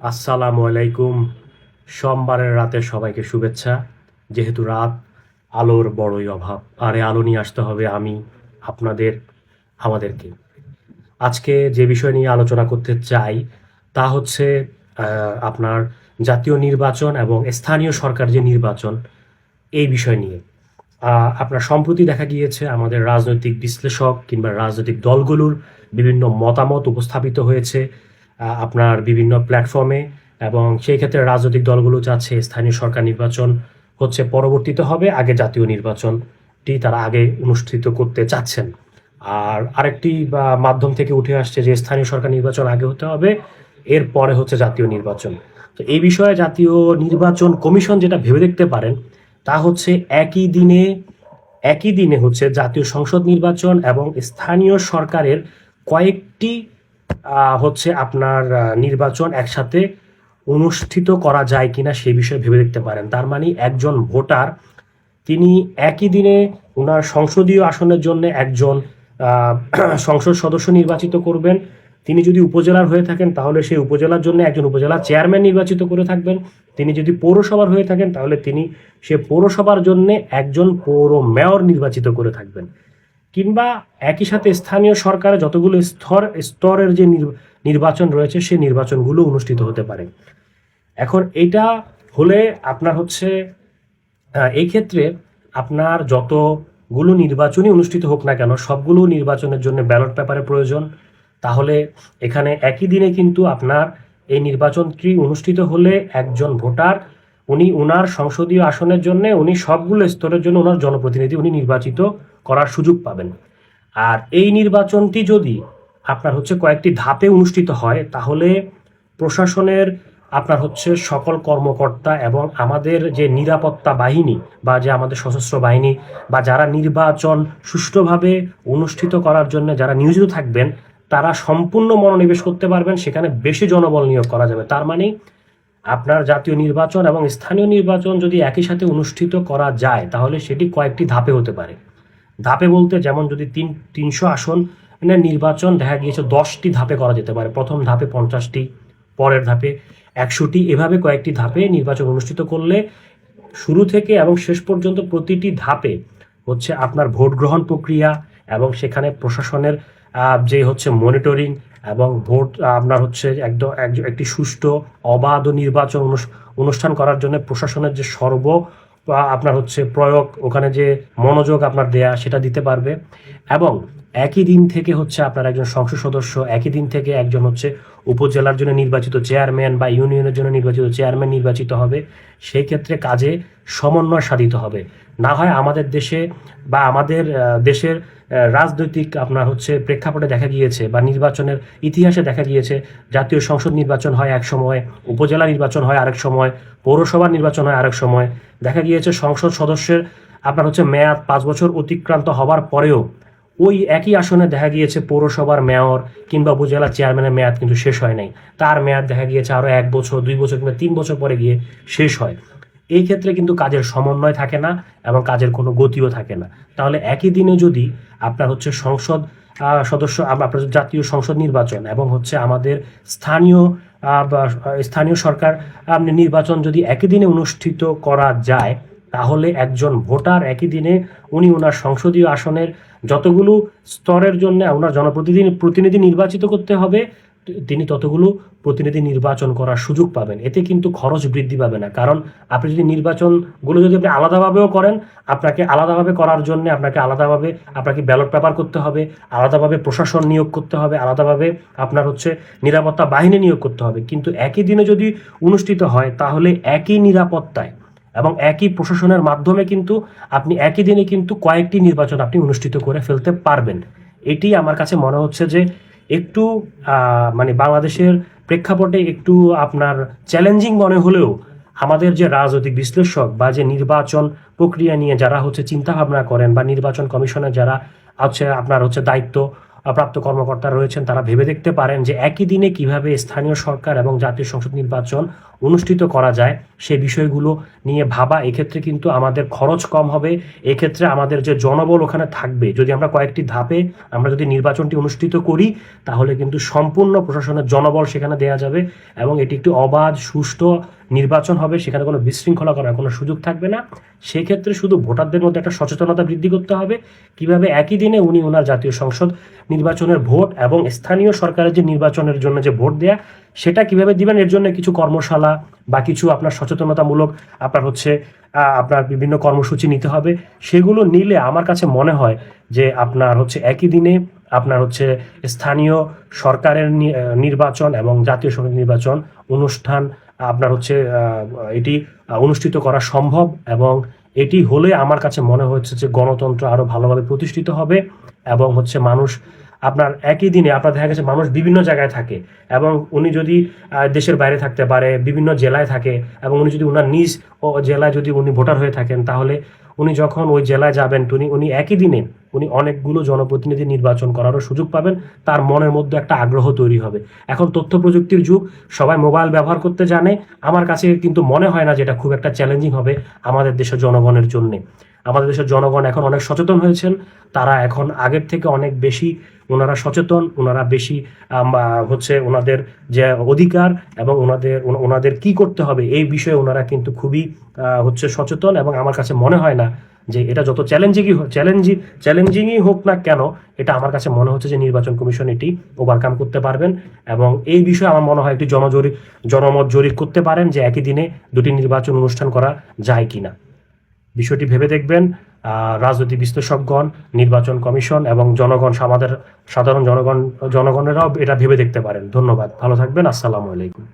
আসসালামু আলাইকুম। সোমবারের রাতে সবাইকে শুভেচ্ছা। যেহেতু রাত, আলোর বড়ই অভাব। আর এই আলো নিয়ে আসতে হবে আমি, আপনাদের, আমাদেরকে। আজকে যে বিষয় নিয়ে আলোচনা করতে চাই, তা হচ্ছে আপনার জাতীয় নির্বাচন এবং স্থানীয় সরকার যে নির্বাচন, এই বিষয় নিয়ে। আপনার সম্প্রতি দেখা গিয়েছে, আমাদের রাজনৈতিক বিশ্লেষক কিংবা রাজনৈতিক দলগুলোর বিভিন্ন মতামত উপস্থাপিত হয়েছে। আপনার বিভিন্ন প্ল্যাটফর্মে এবং সেই ক্ষেত্রে রাজনৈতিক দলগুলো চাচ্ছে স্থানীয় সরকার নির্বাচন হচ্ছে, পরবর্তীতে হবে আগে জাতীয় নির্বাচনটি তারা আগে অনুষ্ঠিত করতে চাচ্ছেন। আর আরেকটি মাধ্যম থেকে উঠে আসছে যে স্থানীয় সরকার নির্বাচন আগে হতে হবে এরপরে হচ্ছে জাতীয় নির্বাচন। তো এই বিষয়ে জাতীয় নির্বাচন কমিশন যেটা ভেবে দেখতে পারেন, তা হচ্ছে একই দিনে একই দিনে হচ্ছে জাতীয় সংসদ নির্বাচন এবং স্থানীয় সরকারের কয়েকটি হচ্ছে আপনার নির্বাচন একসাথে অনুষ্ঠিত করা যায় কিনা সেই বিষয়ে ভেবে দেখতে পারেন। তার মানে একজন ভোটার, তিনি একই দিনে ওনার সংসদীয় আসনের জন্য একজন সংসদ সদস্য নির্বাচিত করবেন। তিনি যদি উপজেলার হয়ে থাকেন, তাহলে সেই উপজেলার জন্য একজন উপজেলা চেয়ারম্যান নির্বাচিত করে থাকবেন। তিনি যদি পৌরসভার হয়ে থাকেন, তাহলে তিনি সে পৌরসভার জন্য একজন পৌর মেয়র নির্বাচিত করে থাকবেন। কিংবা একই সাথে স্থানীয় সরকারে যতগুলো স্তর, স্তরের যে নির- নির্বাচন রয়েছে, সেই নির্বাচনগুলো অনুষ্ঠিত হতে পারে। এখন এটা হলে আপনার হচ্ছে এই ক্ষেত্রে আপনার যতগুলো নির্বাচনই অনুষ্ঠিত হোক না কেন, সবগুলো নির্বাচনের জন্য ব্যালট পেপারের প্রয়োজন। তাহলে এখানে একই দিনে কিন্তু আপনার এই নির্বাচনটি অনুষ্ঠিত হলে একজন ভোটার উনি ওনার সংসদীয় আসনের জন্য উনি সবগুলো স্তরের জন্য ওনার জনপ্রতিনিধি উনি নির্বাচিত করার সুযোগ পাবেন। আর এই নির্বাচনটি যদি আপনার হচ্ছে কয়েকটি ধাপে অনুষ্ঠিত হয়, তাহলে প্রশাসনের আপনার হচ্ছে সকল কর্মকর্তা এবং আমাদের যে নিরাপত্তা বাহিনী বা যে আমাদের সশস্ত্র বাহিনী বা যারা নির্বাচন সুষ্ঠুভাবে অনুষ্ঠিত করার জন্য যারা নিয়োজিত থাকবেন, তারা সম্পূর্ণ মনোনিবেশ করতে পারবেন, সেখানে বেশি জনবল নিয়োগ করা যাবে। তার মানে আপনার জাতীয় নির্বাচন এবং স্থানীয় নির্বাচন যদি একই সাথে অনুষ্ঠিত করা যায়, তাহলে সেটি কয়েকটি ধাপে হতে পারে। ধাপে বলতে যেমন যদি তিন, তিনশো আসন মানে নির্বাচন দেখা গিয়েছে, দশটি ধাপে করা যেতে পারে। প্রথম ধাপে পঞ্চাশটি, পরের ধাপে একশোটি। এভাবে কয়েকটি ধাপে নির্বাচন অনুষ্ঠিত করলে শুরু থেকে এবং শেষ পর্যন্ত প্রতিটি ধাপে হচ্ছে আপনার ভোট গ্রহণ প্রক্রিয়া এবং সেখানে প্রশাসনের যে হচ্ছে মনিটরিং এবং ভোট, আপনার হচ্ছে একদম এক- একটি সুষ্ঠু, অবাধ ও নির্বাচন অনুষ্ঠান করার জন্য প্রশাসনের যে সর্ব আপনার হচ্ছে প্রয়োগ, ওখানে যে মনোযোগ আপনার দেয়া সেটা দিতে পারবে। এবং একই দিন থেকে হচ্ছে আপনার একজন সংসদ সদস্য, একই দিন থেকে একজন হচ্ছে উপজেলার জন্য নির্বাচিত চেয়ারম্যান বা ইউনিয়নের জন্য নির্বাচিত চেয়ারম্যান নির্বাচিত হবে, সেই ক্ষেত্রে কাজে সমন্বয় সাধিত হবে। না হয় আমাদের দেশে বা আমাদের দেশের রাজনৈতিক আপনার হচ্ছে প্রেক্ষাপটে দেখা গিয়েছে বা নির্বাচনের ইতিহাসে দেখা গিয়েছে, জাতীয় সংসদ নির্বাচন হয় এক সময়, উপজেলা নির্বাচন হয় আরেক সময়, পৌরসভা নির্বাচন হয় আরেক সময়। দেখা গিয়েছে সংসদ সদস্যের আপনার হচ্ছে মেয়াদ পাঁচ বছর অতিক্রান্ত হবার পরেও ওই একই আসনে দেখা গিয়েছে পৌরসভার মেয়র কিংবা উপজেলা চেয়ারম্যানের মেয়াদ কিন্তু শেষ হয় নাই। তার মেয়াদ দেখা গিয়েছে আরও এক বছর, দুই বছর কিংবা তিন বছর পরে গিয়ে শেষ হয়। এই ক্ষেত্রে কিন্তু কাজের সমন্বয় থাকে না এবং কাজের কোনো গতিও থাকে না। তাহলে একই দিনে যদি আপনার হচ্ছে সংসদ সদস্য আপনার জাতীয় সংসদ নির্বাচন এবং হচ্ছে আমাদের স্থানীয় স্থানীয় সরকার নির্বাচন যদি একই দিনে অনুষ্ঠিত করা যায়, তাহলে একজন ভোটার একই দিনে উনি ওনার সংসদীয় আসনের যতগুলো স্তরের জন্য আপনার জনপ্রতিনিধি, প্রতিনিধি নির্বাচিত করতে হবে, তিনি ততগুলো প্রতিনিধি নির্বাচন করার সুযোগ পাবেন। এতে কিন্তু খরচ বৃদ্ধি পাবে না। কারণ আপনি যদি নির্বাচনগুলো যদি আপনি আলাদাভাবেও করেন, আপনাকে আলাদাভাবে করার জন্য আপনাকে আলাদাভাবে আপনাকে ব্যালট পেপার করতে হবে, আলাদাভাবে প্রশাসন নিয়োগ করতে হবে, আলাদাভাবে আপনার হচ্ছে নিরাপত্তা বাহিনী নিয়োগ করতে হবে। কিন্তু একই দিনে যদি অনুষ্ঠিত হয়, তাহলে একই নিরাপত্তায় এবং একই প্রশাসনের মাধ্যমে কিন্তু আপনি একই দিনে কিন্তু কয়েকটি নির্বাচন আপনি অনুষ্ঠিত করে ফেলতে পারবেন। এটি আমার কাছে মনে হচ্ছে যে একটু মানে বাংলাদেশের প্রেক্ষাপটে একটু আপনার চ্যালেঞ্জিং মনে হলেও আমাদের যে রাজনৈতিক বিশ্লেষক বা যে নির্বাচন প্রক্রিয়া নিয়ে যারা হচ্ছে চিন্তা ভাবনা করেন বা নির্বাচন কমিশনের যারা হচ্ছে আপনার হচ্ছে দায়িত্ব প্রাপ্ত কর্মকর্তারা রয়েছেন, তারা ভেবে দেখতে পারেন যে একই দিনে কীভাবে স্থানীয় সরকার এবং জাতীয় সংসদ নির্বাচন অনুষ্ঠিত করা যায়, সে বিষয়গুলো নিয়ে ভাবা। এক্ষেত্রে কিন্তু আমাদের খরচ কম হবে। এক্ষেত্রে আমাদের যে জনবল ওখানে থাকবে। যদি আমরা কয়েকটি ধাপে আমরা যদি নির্বাচনটি অনুষ্ঠিত করি, তাহলে কিন্তু সম্পূর্ণ প্রশাসনের জনবল সেখানে দেওয়া যাবে এবং এটি একটি অবাধ, সুষ্ঠু নির্বাচন হবে, সেখানে কোনো বিশৃঙ্খলা করার কোনো সুযোগ থাকবে না। সেক্ষেত্রে শুধু ভোটারদের মধ্যে একটা সচেতনতা বৃদ্ধি করতে হবে। কীভাবে একই দিনে উনি ওনার জাতীয় সংসদ নির্বাচনের ভোট এবং স্থানীয় সরকারের যে নির্বাচনের জন্য যে ভোট দেয়া, সেটা কীভাবে দিবেন? এর জন্য কিছু কর্মশালা বা কিছু আপনার সচেতনতামূলক আপনার হচ্ছে আপনার বিভিন্ন কর্মসূচি নিতে হবে। সেগুলো নিলে আমার কাছে মনে হয় যে আপনার হচ্ছে একই দিনে আপনার হচ্ছে স্থানীয় সরকারের নির্বাচন এবং জাতীয় সংসদ নির্বাচন অনুষ্ঠান আপনার হচ্ছে এটি অনুষ্ঠিত করা সম্ভব এবং এটি হলে আমার কাছে মনে হচ্ছে যে গণতন্ত্র আরও ভালোভাবে প্রতিষ্ঠিত হবে এবং হচ্ছে মানুষ আপনার একই দিনে আপনার দেখা গেছে মানুষ বিভিন্ন জায়গায় থাকে এবং উনি যদি দেশের বাইরে থাকতে পারে, বিভিন্ন জেলায় থাকে এবং উনি যদি ওনার নিজ ও জেলায় যদি উনি ভোটার হয়ে থাকেন, তাহলে উনি যখন ওই জেলায় যাবেন, উনি উনি একই দিনে উনি অনেকগুলো জনপ্রতিনিধি নির্বাচন করারও সুযোগ পাবেন, তার মনের মধ্যে একটা আগ্রহ তৈরি হবে। এখন তথ্য প্রযুক্তির যুগ, সবাই মোবাইল ব্যবহার করতে জানে, আমার কাছে কিন্তু মনে হয় না যে এটা খুব একটা চ্যালেঞ্জিং হবে আমাদের দেশের জনগণের জন্যে। আমাদের দেশের জনগণ এখন অনেক সচেতন হয়েছেন। তারা এখন আগের থেকে অনেক বেশি ওনারা সচেতন, ওনারা বেশি হচ্ছে ওনাদের যে অধিকার এবং ওনাদের ওনাদের কি করতে হবে এই বিষয়ে ওনারা কিন্তু খুবই হচ্ছে সচেতন এবং আমার কাছে মনে হয় না যে এটা যত চ্যালেঞ্জিংই চ্যালেঞ্জি, চ্যালেঞ্জিংই হোক না কেন, এটা আমার কাছে মনে হচ্ছে যে নির্বাচন কমিশন এটি ওভারকাম করতে পারবেন এবং এই বিষয়ে আমার মনে হয় একটি জনজরিপ জনমত জরিপ করতে পারেন যে একই দিনে দুটি নির্বাচন অনুষ্ঠান করা যায় কিনা। বিষয়টি ভেবে দেখবেন রাজনৈতিক বিশ্লেষকগণ, নির্বাচন কমিশন এবং জনগণ, আমাদের সাধারণ জনগণ, জনগণেরাও এটা ভেবে দেখতে পারেন। ধন্যবাদ। ভালো থাকবেন। আসসালামু আলাইকুম।